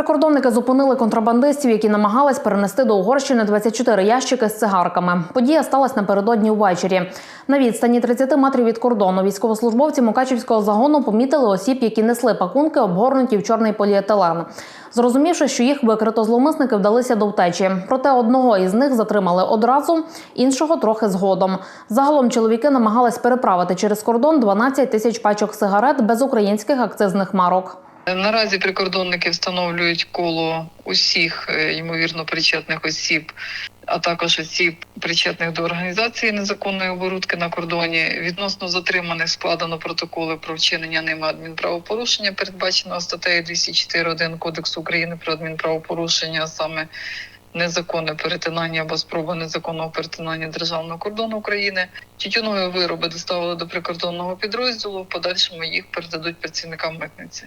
Прикордонники зупинили контрабандистів, які намагались перенести до Угорщини 24 ящики з цигарками. Подія сталася напередодні увечері. На відстані 30 метрів від кордону військовослужбовці Мукачівського загону помітили осіб, які несли пакунки, обгорнуті в чорний поліетилен. Зрозумівши, що їх викрито, зловмисники вдалися до втечі. Проте одного із них затримали одразу, іншого трохи згодом. Загалом чоловіки намагались переправити через кордон 12 тисяч пачок сигарет без українських акцизних марок. Наразі прикордонники встановлюють коло усіх е, ймовірно причетних осіб, а також осіб причетних до організації незаконної оборудки на кордоні. Відносно затриманих складено протоколи про вчинення ними адмінправопорушення, передбаченого статтею 204.1 Кодексу України про адмінправопорушення, саме незаконне перетинання або спроба незаконного перетинання державного кордону України. Тютюнові вироби доставили до прикордонного підрозділу. В подальшому їх передадуть працівникам митниці.